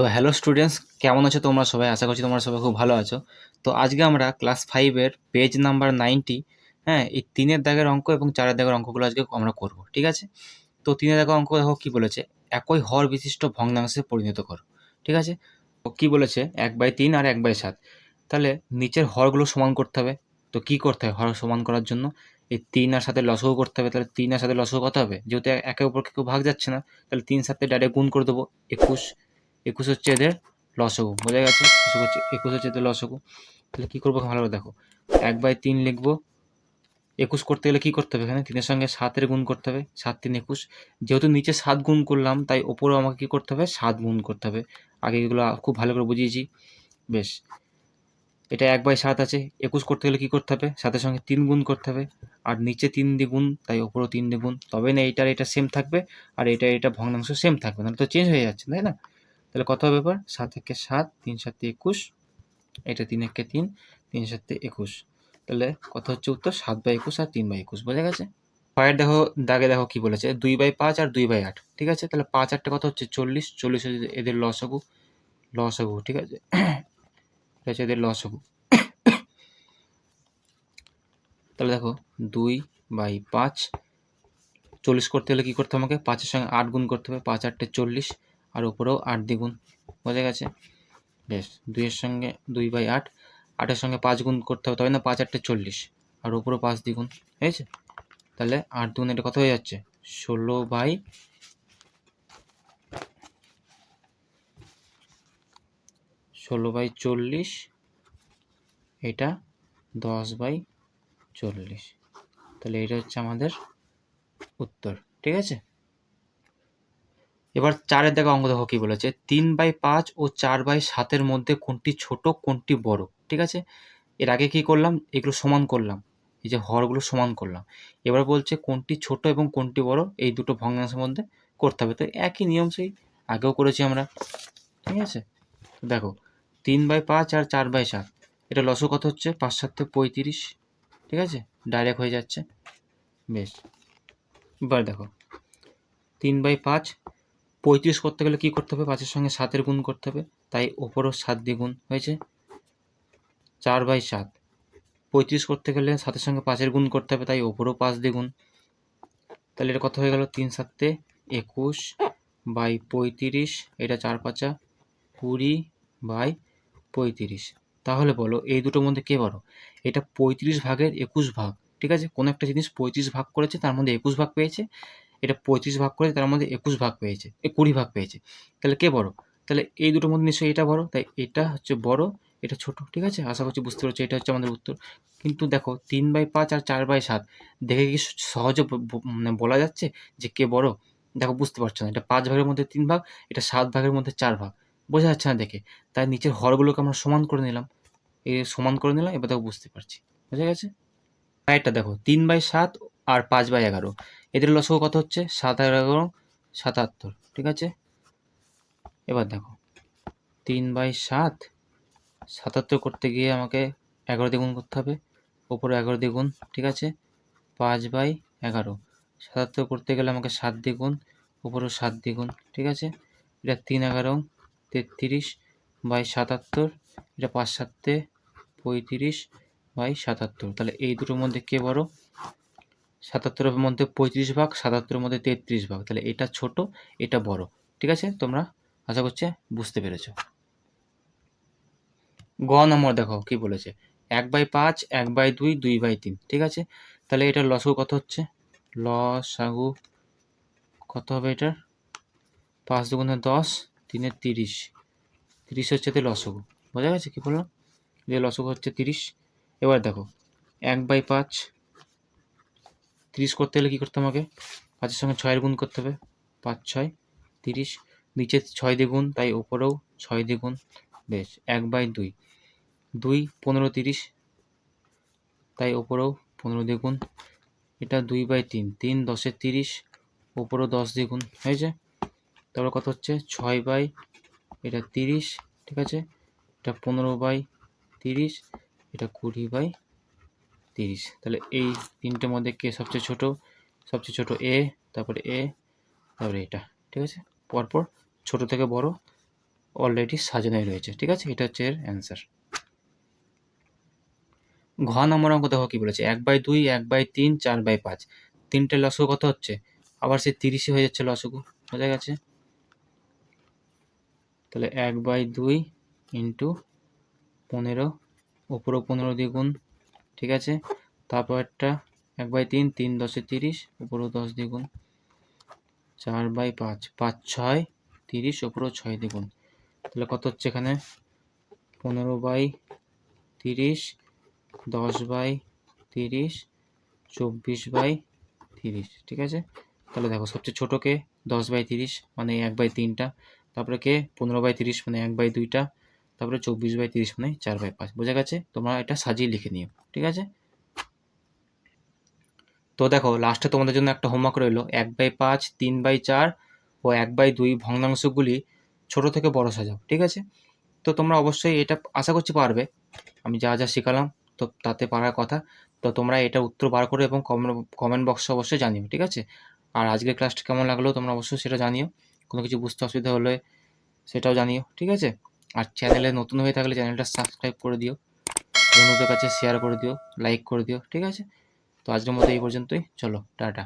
তো hello students কেমন আছো তোমরা সবাই? আশা করছি তোমরা সবাই খুব ভালো আছো। তো আজকে আমরা ক্লাস ফাইভের পেজ নাম্বার নাইনটি হ্যাঁ এই তিনের দাগের অঙ্ক এবং চারের দাগের অঙ্কগুলো আজকে আমরা করব, ঠিক আছে? তো তিনের দাগের অঙ্ক দেখো কী বলেছে, একই হর বিশিষ্ট ভগ্নাংশে পরিণত করো, ঠিক আছে? তো কী বলেছে, এক বাই তিন আর এক বাই সাত। তাহলে নিচের হরগুলো সমান করতে হবে। তো কী করতে হবে? হর সমান করার জন্য এই তিন আর সাথে লসও করতে হবে। তাহলে তিন আর সাথে লসও কত হবে? যেহেতু একে অপরকে কেউ ভাগ যাচ্ছে না, তাহলে তিন সাথে ডাইরেক্ট গুণ করে দেবো একুশ। একুশ হচ্ছে এদের লসগু, বোঝা গেছে? একুশ হচ্ছে এদের লসগু। তাহলে কী করব ভালো করে দেখো? এক বাই তিন লিখব। একুশ করতে গেলে কী করতে হবে এখানে? তিনের সঙ্গে সাতের গুণ করতে হবে, সাত তিন একুশ। যেহেতু নিচে সাত গুণ করলাম, তাই ওপরেও আমাকে কী করতে হবে? সাত গুণ করতে হবে। আগে এগুলো খুব ভালো করে বুঝিয়েছি। বেশ। এটা এক বাই সাত আছে। একুশ করতে গেলে কী করতে হবে? সাতের সঙ্গে তিন গুণ করতে হবে। আর নিচে তিন দ্বিগুণ, তাই ওপরেও তিন দ্বিগুণ। তবে না, এইটার এটা সেম থাকবে, আর এটা এটা ভগ্নাংশ সেম থাকবে। নাহলে তো চেঞ্জ হয়ে যাচ্ছে, তাই না? তাহলে কত হবে ব্যাপার সাত একে সাত, তিন সাতে একুশ। এটা তিন একে তিন তিন সাতে একুশ। তাহলে কত হচ্ছে উত্তর? সাত বাই একুশ আর তিন বাই একুশ, বোঝা গেছে? পায়ের দেখো, দাগে দেখো কি বলেছে? দুই বাই পাঁচ আর দুই বাই আট, ঠিক আছে? তাহলে পাঁচ আটটা কত হচ্ছে? চল্লিশ। চল্লিশ হচ্ছে এদের লসগু লসগু ঠিক আছে? এটা হচ্ছে এদের লস লসগু তাহলে দেখো, দুই বাই পাঁচ। চল্লিশ করতে হলে কী করতে হবে আমাকে? পাঁচের সঙ্গে আট গুণ করতে হবে। পাঁচ আটটে চল্লিশ। আর উপরেও আট দ্বিগুণ। বোঝা গেছে? বেশ, দুইয়ের সঙ্গে দুই বাই আট, আটের সঙ্গে পাঁচ গুণ করতে হবে তবে না পাঁচ আটটে চল্লিশ। আর উপরেও পাঁচ দ্বিগুণ, হয়েছে? তাহলে আট দুগুণ এটা কত হয়ে যাচ্ছে? ষোলো বাই ষোলো বাই চল্লিশ, এটা দশ বাই চল্লিশ। তাহলে এটা হচ্ছে আমাদের উত্তর, ঠিক আছে? এবার চারের দেখা অঙ্ক দেখো কী বলেছে। তিন বাই পাঁচ ও চার বাই সাতের মধ্যে কোনটি ছোট, কোনটি বড়, ঠিক আছে? এর আগে কি করলাম? এগুলো সমান করলাম। এই যে হরগুলো সমান করলাম। এবার বলছে কোনটি ছোট এবং কোনটি বড়, এই দুটো ভগ্নাংশের মধ্যে করতে হবে। তো একই নিয়ম সেই আগেও করেছি আমরা, ঠিক আছে? দেখো, তিন বাই পাঁচ আর চার বাই সাত, এটা লসও কত হচ্ছে? পাঁচ সাতে পঁয়ত্রিশ, ঠিক আছে? ডাইরেক্ট হয়ে যাচ্ছে। বেশ। এবার দেখো, তিন বাই পাঁচ পঁয়ত্রিশ করতে গেলে কী করতে হবে? পাঁচের সঙ্গে সাতের গুণ করতে হবে। তাই ওপরও সাত দ্বিগুণ হয়েছে। চার বাই সাত। পঁয়ত্রিশ করতে গেলে সাতের সঙ্গে পাঁচের গুণ করতে হবে, তাই ওপরও পাঁচ দ্বিগুণ। তাহলে এটা কত হয়ে গেল? তিন সাতে একুশ বাই পঁয়ত্রিশ, এটা চার পাঁচা কুড়ি বাই পঁয়ত্রিশ। তাহলে বলো, এই দুটোর মধ্যে কে বড়? এটা পঁয়ত্রিশ ভাগের একুশ ভাগ। ঠিক আছে? কোনো একটা জিনিস পঁয়ত্রিশ ভাগ করেছে, তার মধ্যে একুশ ভাগ পেয়েছে। এটা পঁয়ত্রিশ ভাগ করেছে, তার মধ্যে একুশ ভাগ পেয়েছে কুড়ি ভাগ পেয়েছে। তাহলে কে বড়? তাহলে এই দুটোর মধ্যে নিশ্চয়ই এটা বড়, তাই এটা হচ্ছে বড়, এটা ছোট, ঠিক আছে? আশা করছি বুঝতে পারছি, এটা হচ্ছে আমাদের উত্তর। কিন্তু দেখো, তিন বাই পাঁচ আর চার বাই সাত, দেখে কি সহজে মানে বলা যাচ্ছে যে কে বড়? দেখো, বুঝতে পারছ না, এটা পাঁচ ভাগের মধ্যে তিন ভাগ, এটা সাত ভাগের মধ্যে চার ভাগ, বোঝা যাচ্ছে না দেখে? তাই নিচের হরগুলোকে আমরা সমান করে নিলাম, এই সমান করে নিলাম, এবার দেখো বুঝতে পারছি, বুঝা গেছে? এটা দেখো, তিন বাই সাত আর পাঁচ বাই এগারো। এদের লসও কত হচ্ছে? সাত এগারো, সাতাত্তর। ঠিক আছে? এবার দেখো। তিন বাই সাত, সাতাত্তর করতে গিয়ে আমাকে এগারো দ্বিগুণ করতে হবে। ওপরে এগারো দ্বিগুণ ঠিক আছে? পাঁচ বাই এগারো। সাতাত্তর করতে গেলে আমাকে সাত দ্বিগুণ ওপরেও সাত দ্বিগুণ ঠিক আছে? এটা তিন এগারো, তেত্রিশ বাই সাতাত্তর, এটা পাঁচ সাতে পঁয়ত্রিশ বাই সাতাত্তর। তাহলে এই দুটোর মধ্যে কে বড়? সাতাত্তরের মধ্যে পঁয়ত্রিশ ভাগ, সাতাত্তরের মধ্যে তেত্রিশ ভাগ। তাহলে এটা ছোট, এটা বড়। ঠিক আছে? তোমরা আশা করছে বুঝতে পেরেছ। গ নম্বর দেখো, কি বলেছে? এক বাই পাঁচ, এক বাই দুই দুই বাই তিন। ঠিক আছে? তাহলে এটার লসগু কত হচ্ছে? লসাগু কত হবে এটার? পাঁচ দুগুণে দশ তিনের তিরিশ। তিরিশ হচ্ছে তো লসগু বোঝা গেছে কী বললাম? যে লসগু হচ্ছে তিরিশ। এবার দেখো, এক বাই পাঁচ তিরিশ করতে হলে কী করতে আমাকে? পাঁচের সঙ্গে ছয়ের গুণ করতে হবে। পাঁচ, ছয়, তিরিশ। নিচে ছয় দ্বিগুণ তাই ওপরেও ছয় দ্বিগুণ বেশ, এক বাই দুই। দুই, পনেরো, তিরিশ। তাই ওপরেও পনেরো দ্বিগুণ এটা দুই বাই তিন। তিন দশের তিরিশ। ওপরেও দশ দ্বিগুণ হয়েছে? তারপরে কত হচ্ছে? ছয় বাই, এটা তিরিশ, ঠিক আছে? এটা পনেরো বাই তিরিশ। এটা কুড়ি বাই তিরিশ। তাহলে এই তিনটের মধ্যে কে সবচেয়ে ছোট? সবচেয়ে ছোট এ, তারপরে এ, তারপরে এটা, ঠিক আছে? পরপর ছোট থেকে বড় অলরেডি সাজানোই রয়েছে, ঠিক আছে? এটা হচ্ছে এর অ্যান্সার ঘ নম্বর অঙ্ক দেখো কী বলেছে, এক বাই দুই, এক বাই তিন, চার বাই পাঁচ। তিনটে লসগু কত হচ্ছে? আবার সে তিরিশে হয়ে যাচ্ছে লসগু, বোঝা গেছে? তাহলে এক বাই দুই ইন্টু পনেরো উপরও পনেরো দ্বিগুণ ঠিক আছে? তারপর একটা এক বাই তিন তিন দশে তিরিশ, উপরও দশ দ্বিগুণ। চার বাই পাঁচ পাঁচ ছয়, তিরিশ, উপরও ছয় দ্বিগুণ। তাহলে কত হচ্ছে এখানে? পনেরো বাই তিরিশ, দশ বাই তিরিশ, চব্বিশ বাই তিরিশ, ঠিক আছে? তাহলে দেখো সবচেয়ে ছোটোকে দশ বাই তিরিশ মানে এক বাই তিনটা। তারপরে কে? পনেরো বাই তিরিশ মানে এক বাই দুইটা। তারপরে চব্বিশ বাই তিরিশ মানে চার বাই পাঁচ। বোঝা গেছে? তোমরা এটা সাজিয়ে লিখে নিও, ঠিক আছে? তো দেখো লাস্টে তোমাদের জন্য একটা হোমওয়ার্ক রইল। এক বাই পাঁচ, তিন বাই চার ও এক বাই দুই ভগ্নাংশগুলি ছোট থেকে বড় সাজাও, ঠিক আছে? তো তোমরা অবশ্যই এটা আশা করছি পারবে। আমি যা যা শেখালাম, তো তাতে পারার কথা। তো তোমরা এটা উত্তর বার করো এবং কমেন্ট বক্সে অবশ্যই জানিও, ঠিক আছে? আর আজকের ক্লাসটা কেমন লাগল তোমরা অবশ্যই সেটা জানিও। কোনো কিছু বুঝতে অসুবিধা হলে সেটাও জানিও, ঠিক আছে? আর চ্যানেলে নতুন হয়ে থাকলে চ্যানেলটা সাবস্ক্রাইব করে দিও। বন্ধুদের কাছে শেয়ার করে দিও লাইক করে দিও, ঠিক আছে? তো আজকের মতো এই পর্যন্তই। চলো, টাটা।